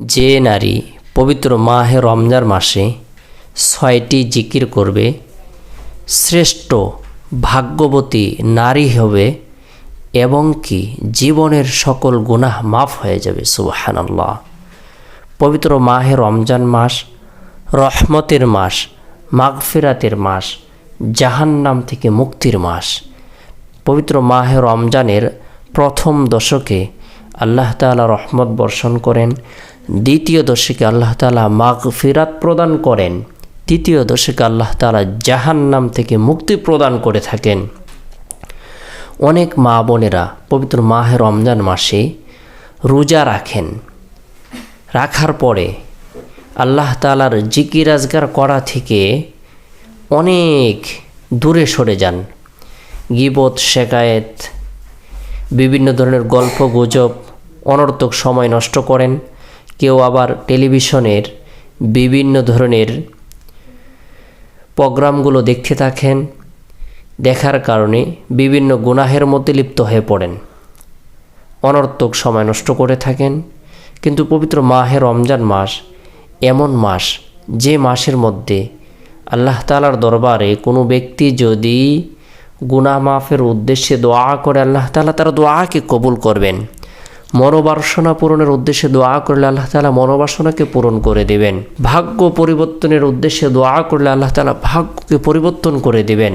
যে নারী পবিত্র মাহে রমজান মাসে ছয়টি জিকির করবে, শ্রেষ্ঠ ভাগ্যবতী নারী হবে এবং কি জীবনের সকল গুনাহ মাফ হয়ে যাবে, সুবহানাল্লাহ। পবিত্র মাহে রমজান মাস, রহমতের মাস, মাগফিরাতের মাস, জাহান্নাম থেকে মুক্তির মাস। পবিত্র মাহে রমজানের প্রথম দশকে আল্লাহ তাআলা রহমত বর্ষণ করেন। দ্বিতীয় দশকে আল্লাহ তাআলা মাগফিরাত প্রদান করেন। তৃতীয় দশকে আল্লাহ তাআলা জাহান্নাম থেকে মুক্তি প্রদান করে থাকেন। অনেক মা বোনেরা পবিত্র মাহে রমজান মাসে রোজা রাখেন। রাখার পরে আল্লাহ তালার জিকির আজগার করা থেকে অনেক দূরে সরে যান। গিবত, শেকায়েত, বিভিন্ন ধরনের গল্প, গুজব অনর্থক সময় নষ্ট করেন। কেউ আবার টেলিভিশনের বিভিন্ন ধরনের প্রোগ্রামগুলো দেখতে থাকেন, দেখার কারণে বিভিন্ন গুনাহের মধ্যে লিপ্ত হয়ে পড়েন। অনর্থক সময় নষ্ট করে থাকেন। কিন্তু পবিত্র মাহে রমজান মাস, এমন মাস যে মাসের মধ্যে আল্লাহ তালার দরবারে কোনো ব্যক্তি যদি গুনাহ মাফের উদ্দেশ্যে দোয়া করে, আল্লাহ তালা তার দোয়াকে কবুল করবেন। মনোবাসনা পূরণের উদ্দেশ্যে দোয়া করলে আল্লাহ তালা মনোবাসনাকে পূরণ করে দেবেন। ভাগ্য পরিবর্তনের উদ্দেশ্যে দোয়া করলে আল্লাহ তালা ভাগ্যকে পরিবর্তন করে দেবেন।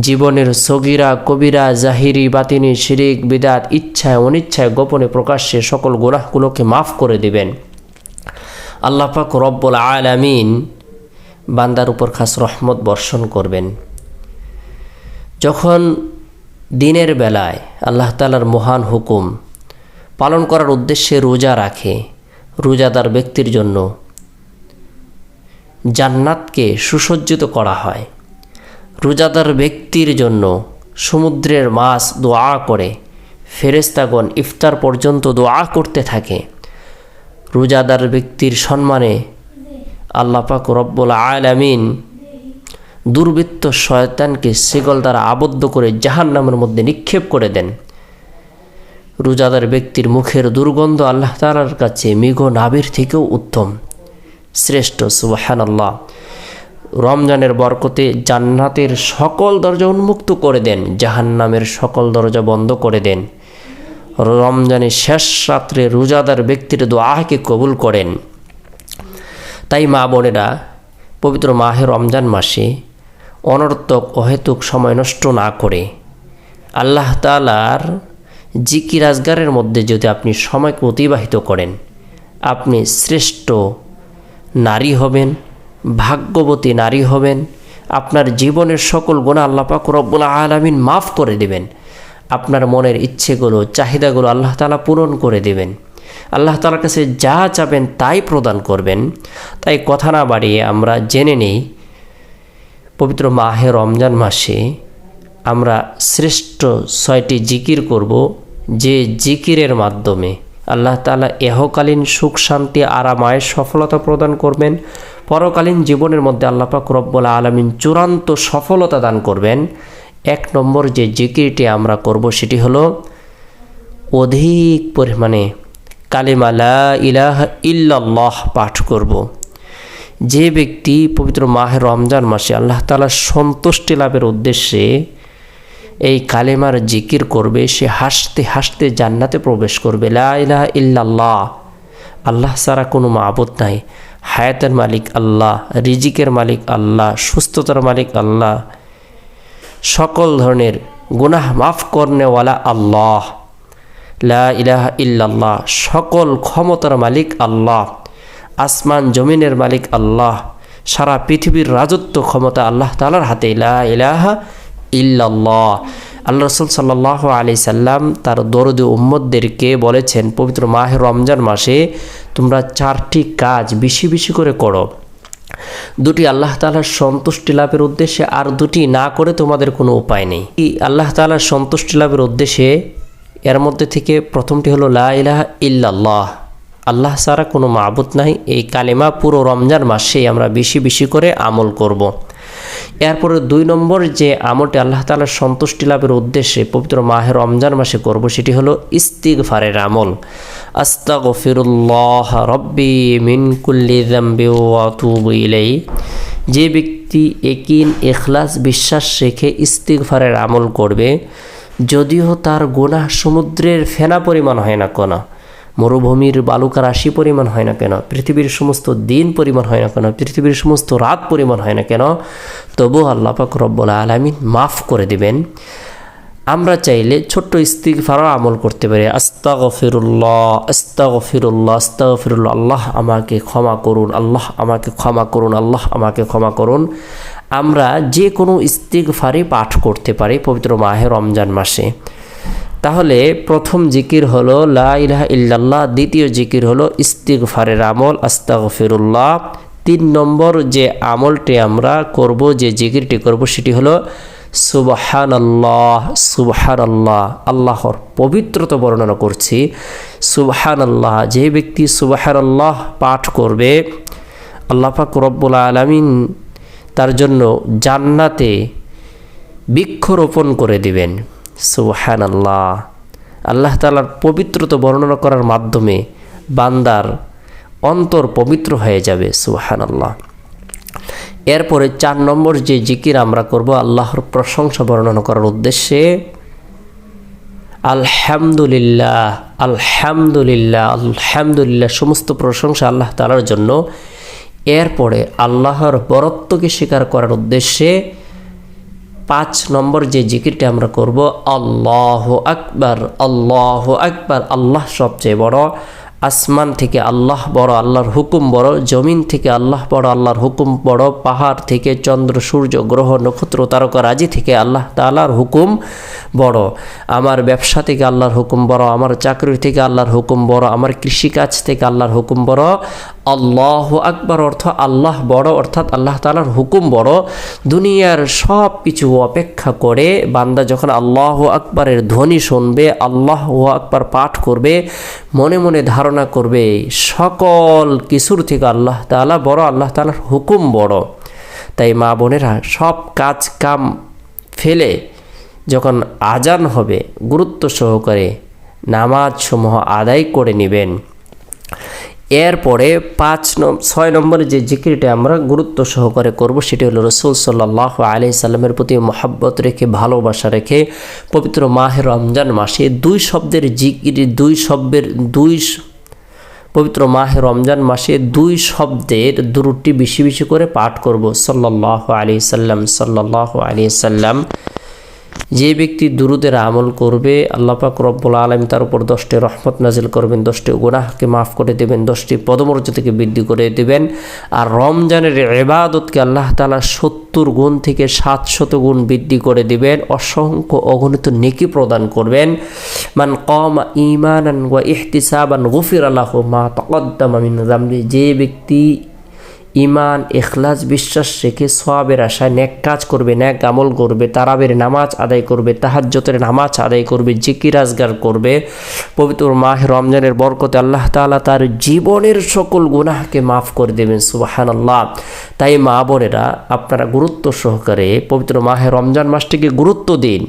জীবনের সগিরা, কবিরা, জাহিরি, বাতিনি, শিরিক, বিদাত, ইচ্ছায়, অনিচ্ছায় গোপনে প্রকাশ্যে সকল গুনাহগুলোকে মাফ করে দিবেন। আল্লাহ পাক রব্বুল আলামিন বান্দার উপর খাস রহমত বর্ষণ করবেন। যখন দিনের বেলায় আল্লাহ তালার মহান হুকুম পালন করার উদ্দেশ্যে রোজা রাখে রোজাদার ব্যক্তির জন্য। জান্নাতকে সুসজ্জিত করা হয়। রোজাদার ব্যক্তির জন্য সমুদ্রের মাছ দোয়া করে ফেরেস্তাগণ ইফতার পর্যন্ত দোয়া করতে থাকে। রোজাদার ব্যক্তির সম্মানে আল্লাপাক রব্বুল আলামিন দুর্বৃত্ত শয়তানকে সেগল দ্বারা আবদ্ধ করে জাহান নামের মধ্যে নিক্ষেপ করে দেন। রোজাদার ব্যক্তির মুখের দুর্গন্ধ আল্লাহ তালার কাছে মিঘ নাবির থেকেও উত্তম। শ্রেষ্ঠ সুবাহান আল্লাহ রমজানের বরকতে জান্নাতের সকল দরজা উন্মুক্ত করে দেন, জাহান্নামের সকল দরজা বন্ধ করে দেন। রমজানের শেষ রাত্রে রোজাদার ব্যক্তির দোয়াকে কবুল করেন। তাই মা বোনেরা, পবিত্র মাহে রমজান মাসে অনর্থক, অহেতুক সময় নষ্ট না করে আল্লাহ তালার জিকির আজগারের মধ্যে যদি আপনি সময়কে অতিবাহিত করেন, আপনি শ্রেষ্ঠ নারী হবেন, ভাগ্যবতী নারী হবেন, আপনার জীবনের সকল গুণা আল্লাপাক রব্বুল আলমিন মাফ করে দেবেন, আপনার মনের ইচ্ছেগুলো, চাহিদাগুলো আল্লাহ তালা পূরণ করে দেবেন, আল্লাহ তালার কাছে যা চাবেন তাই প্রদান করবেন। তাই কথা না বাড়িয়ে আমরা জেনে নেই, পবিত্র মাহে রমজান মাসে আমরা শ্রেষ্ঠ ছয়টি জিকির করব যে জিকিরের মাধ্যমে। আল্লাহ তালা এহকালীন সুখ, শান্তি আরামায় সফলতা প্রদান করবেন। পরকালীন জীবনের মধ্যে আল্লাপাক রব্বুল আলমিন চূড়ান্ত সফলতা দান করবেন। এক নম্বর যে জিকিরটি আমরা করব সেটি হলো অধিক পরিমাণে কালিমালা ইলাহ ইল্লাল্লাহ পাঠ করব। যে ব্যক্তি পবিত্র মাহের রমজান মাসে আল্লাহ তালার সন্তুষ্টি লাভের উদ্দেশ্যে এই কালেমার জিকির করবে, সে হাসতে হাসতে জান্নাতে প্রবেশ করবে। লা ইলাহা ইল্লাল্লাহ। আল্লাহ ছাড়া কোনো মাবুদ নাই। হায়াতের মালিক আল্লাহ, রিজিকের মালিক আল্লাহ, সুস্থতার মালিক আল্লাহ। সকল ধরনের গুনাহ মাফ করনেওয়ালা আল্লাহ। লা ইলাহা ইল্লাল্লাহ। সকল ক্ষমতার মালিক আল্লাহ। আসমান জমিনের মালিক আল্লাহ। সারা পৃথিবীর রাজত্ব ক্ষমতা আল্লাহ তালার হাতে। লা ইলাহা ইল্লাল্লাহ। আল্লাহ রসুল সাল্লাহ আলি সাল্লাম তার দরদি উম্মদদেরকে বলেছেন, পবিত্র মাহে রমজান মাসে তোমরা চারটি কাজ বেশি বেশি করে করো। দুটি আল্লাহ তালার সন্তুষ্টি লাভের উদ্দেশ্যে আর দুটি না করে তোমাদের কোনো উপায় নেই। এই আল্লাহ তালার সন্তুষ্টি লাভের উদ্দেশ্যে এর মধ্যে থেকে প্রথমটি হলো, লা ইলাহা ইল্লাল্লাহ। আল্লাহ ছাড়া কোনো মাবুদ নাই। এই কালেমা পুরো রমজান মাসেই আমরা বেশি বেশি করে আমল করব। এরপরে দুই নম্বর যে আমলটি আল্লাহ তালার সন্তুষ্টি লাভের উদ্দেশ্যে পবিত্র মাহের রমজান মাসে করব সেটি হলো ইস্তিগফারের আমল। আস্তাগফিরুল্লাহ রব্বি মিন কুল্লি যামবি ওয়া আতুবু ইলাই যে ব্যক্তি একিন এখলাস বিশ্বাস রেখে ইস্তিগফারের আমল করবে, যদিও তার গুনাহ সমুদ্রের ফেনা পরিমাণ হয় না কোনো। মরুভূমির বালুকা রাশি পরিমাণ হয় না কেন? পৃথিবীর সমস্ত দিন পরিমাণ হয় না কেন? পৃথিবীর সমস্ত রাত পরিমাণ হয় না কেন? তবু আল্লাহ পাক রব্বুল আলমিন মাফ করে দিবেন। আমরা চাইলে ছোট্ট ইস্তিগফারও আমল করতে পারি। আস্তাগফিরুল্লাহ আস্তাগফিরুল্লাহ আস্তাগফিরুল্লাহ। আল্লাহ আমাকে ক্ষমা করুন, আল্লাহ আমাকে ক্ষমা করুন, আল্লাহ আমাকে ক্ষমা করুন। আমরা যে কোনো ইস্তিগফারই পাঠ করতে পারি পবিত্র মাহে রমজান মাসে। তাহলে প্রথম জিকির হলো লা ইলাহা ইল্লাল্লাহ, দ্বিতীয় জিকির হলো ইস্তিগফারের আমল, আস্তাগফিরুল্লাহ। তিন নম্বর যে আমলটি আমরা করব, যে জিকিরটি করব, সেটি হলো সুবাহান আল্লাহ সুবহান আল্লাহ আল্লাহর পবিত্রতা বর্ণনা করছি। সুবাহান আল্লাহ যে ব্যক্তি সুবহান আল্লাহ পাঠ করবে, আল্লাহ পাক রব্বুল আলমিন তার জন্য জান্নাতে বৃক্ষরোপণ করে দিবেন। সুবহান আল্লাহ আল্লাহ তালার পবিত্রতা বর্ণনা করার মাধ্যমে বান্দার অন্তর পবিত্র হয়ে যাবে সুবহান আল্লাহ এরপরে চার নম্বর যে জিকির আমরা করব, আল্লাহর প্রশংসা বর্ণনা করার উদ্দেশ্যে আলহামদুলিল্লাহ আলহামদুলিল্লাহ আলহামদুলিল্লাহ সমস্ত প্রশংসা আল্লাহ তালার জন্য। এরপরে আল্লাহর বরত্বকে স্বীকার করার উদ্দেশ্যে পাঁচ নম্বর যে জিকিরটি আমরা করব আল্লাহ আকবার আল্লাহ আকবার আল্লাহ সবচেয়ে বড়। আসমান থেকে আল্লাহ বড়, আল্লাহর হুকুম বড়, জমিন থেকে আল্লাহ বড়, আল্লাহর হুকুম বড়, পাহাড় থেকে চন্দ্র, সূর্য, গ্রহ, নক্ষত্র, তারকা, রাজি থেকে আল্লাহ তালার হুকুম বড়। আমার ব্যবসা থেকে আল্লাহর হুকুম বড়, আমার চাকরি থেকে আল্লাহর হুকুম বড়, আমার কৃষিকাজ থেকে আল্লাহর হুকুম বড়। আল্লাহ আকবর অর্থ আল্লাহ বড়, অর্থাৎ আল্লাহ তালার হুকুম বড়। দুনিয়ার সব কিছু অপেক্ষা করে বান্দা যখন আল্লাহ আকবরের ধ্বনি শুনবে, আল্লাহ আকবার পাঠ করবে, মনে মনে ধারণা করবে, সকল কিছুর থেকে আল্লাহ তালা বড়, আল্লাহ তালার হুকুম বড়। তাই মা বোনেরা সব কাজ কাম ফেলে যখন আজান হবে, গুরুত্ব সহকারে নামাজ সমূহ আদায় করে নেবেন। এরপরে পাঁচ ছয় নম্বরে যে জিকিরটা আমরা গুরুত্ব সহকারে করব, সেটি হলো রসুল সাল্লাহ আলি সাল্লামের প্রতি মহাব্বত রেখে, ভালোবাসা রেখে, পবিত্র মাহের রমজান মাসে দুই শব্দের জিকির, দুই শব্দের, দুই পবিত্র মাহে রমজান মাসে দুই শব্দের দুরুটি বেশি বেশি করে পাঠ করব। সাল্লাহ আলি সাল্লাম সাল্লাহ আলি সাল্লাম। যে ব্যক্তি দুরুদের আমল করবে, আল্লাহ পাক রব্বুল আলম তার উপর দশটি রহমত নাজিল করবেন, দশটি গুনাহকে মাফ করে দেবেন, দশটি পদমর্যাদাকে বৃদ্ধি করে দেবেন। আর রমজানের এবাদতকে আল্লাহ তালা সত্তর গুণ থেকে সাতশত গুণ বৃদ্ধি করে দিবেন, অসংখ্য অগণিত নেকি প্রদান করবেন। মান কম ইমান ইহতিসাবান গফির আল্লাহ মা তকদ্দাম যে ব্যক্তি ইমান এখলাস বিশ্বাস রেখে সোয়াবের আশায় ন্যাক কাজ করবে ন্যাক আমল করবে, তারাবের নামাজ আদায় করবে তাহাজ্যতের নামাজ আদায় করবে, জিকির আজগার করবে। পবিত্র মাহ রমজানের বরকতে আল্লাহ তালা তার জীবনের সকল গুনাহকে মাফ করে দেবেন সুবাহান আল্লাহ তাই মা বোনেরা, আপনারা গুরুত্ব সহকারে পবিত্র মাহে রমজান মাসটিকে গুরুত্ব দিন,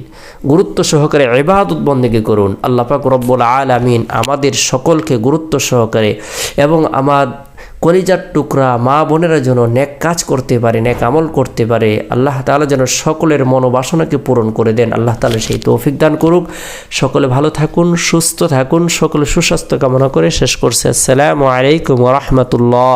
গুরুত্ব সহকারে এবাদত বন্দেকে করুন। আল্লাহ পাক রব্বুল আলামিন আমাদের সকলকে গুরুত্ব সহকারে এবং আমার কলিজার টুকরা মা বোনেরা যেন ন্যাক কাজ করতে পারে, ন্যাক আমল করতে পারে, আল্লাহ তালা যেন সকলের মনোবাসনাকে পূরণ করে দেন। আল্লাহ তালা সেই তৌফিক দান করুক। সকলে ভালো থাকুন, সুস্থ থাকুন, সকলে সুস্বাস্থ্য কামনা করে শেষ করছে। আসসালামু আলাইকুম রহমতুল্লাহ।